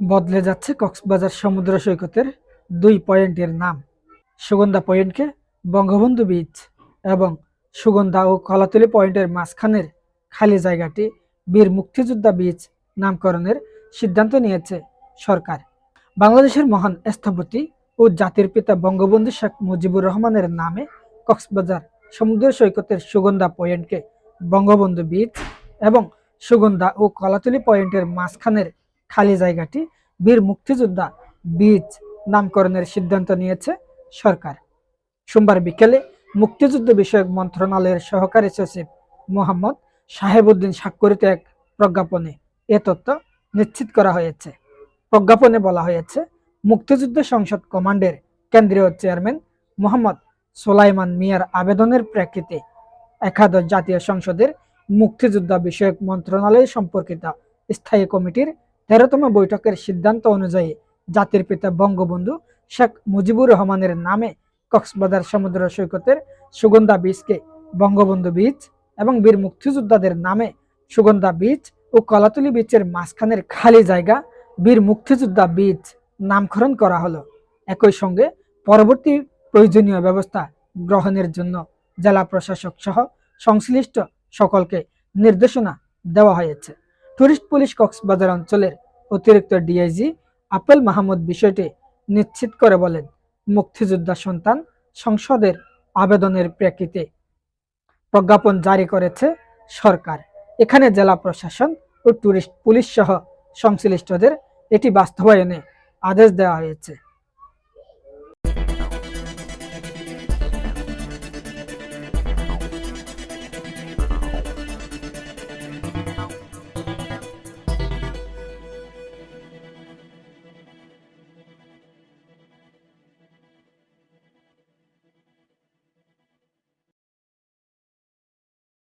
বদলে যাচ্ছে কক্সবাজার সমুদ্র সৈকতের দুই পয়েন্টের নাম। সুগন্ধা পয়েন্টকে বঙ্গবন্ধু বিচ এবং সুগন্ধা ও কলাতলি পয়েন্টের মাঝখানের খালি জায়গাটি বীর মুক্তিযোদ্ধা বিচ নামকরণের সিদ্ধান্ত নিয়েছে সরকার। বাংলাদেশের মহান স্থপতি ও জাতির পিতা বঙ্গবন্ধু শেখ মুজিবুর রহমানের নামে কক্সবাজার সমুদ্র সৈকতের সুগন্ধা পয়েন্টকে বঙ্গবন্ধু বিচ এবং সুগন্ধা ও কলাতলি পয়েন্টের মাঝখানের খালি জায়গাটি বীর মুক্তিযোদ্ধা বীজ নামকরণের সিদ্ধান্ত নিয়েছে সরকার। সোমবার বিকেলে মুক্তিযুদ্ধ বিষয়ক মন্ত্রণালয়ের সহকারী সচিব মোহাম্মদ সাহেবউদ্দিন স্বাক্ষরিত এক প্রজ্ঞাপনে এ তথ্য নিশ্চিত করা হয়েছে। প্রজ্ঞাপনে বলা হয়েছে, মুক্তিযুদ্ধ সংসদ কমান্ডের কেন্দ্রীয় চেয়ারম্যান মোহাম্মদ সোলাইমান মিয়ার আবেদনের প্রেক্ষিতে একাদশ জাতীয় সংসদের মুক্তিযোদ্ধা বিষয়ক মন্ত্রণালয় সম্পর্কিত স্থায়ী কমিটির তেরোতম বৈঠকের সিদ্ধান্ত অনুযায়ী জাতির পিতা বঙ্গবন্ধু শেখ মুজিবুর রহমানের নামে কক্সবাজার সমুদ্র সৈকতের সুগন্ধা বীচকে বঙ্গবন্ধু বীচ এবং বীর মুক্তিযোদ্ধাদের নামে সুগন্ধা বীচ ও কলাতলি বীচের মাঝখানের খালি জায়গা বীর মুক্তিযোদ্ধা বীচ নামকরণ করা হলো। একই সঙ্গে পরবর্তী প্রয়োজনীয় ব্যবস্থা গ্রহণের জন্য জেলা প্রশাসক সহ সংশ্লিষ্ট সকলকে নির্দেশনা দেওয়া হয়েছে। টুরিস্ট পুলিশ কক্সবাজার অঞ্চলের অতিরিক্ত ডিআইজি আপেল মাহমুদ বিষয়টি নিশ্চিত করে বলেন, মুক্তিযোদ্ধা সন্তান সংসদের আবেদনের প্রেক্ষিতে প্রজ্ঞাপন জারি করেছে সরকার। এখানে জেলা প্রশাসন ও টুরিস্ট পুলিশ সহ সংশ্লিষ্টদের এটি বাস্তবায়নে আদেশ দেওয়া হয়েছে।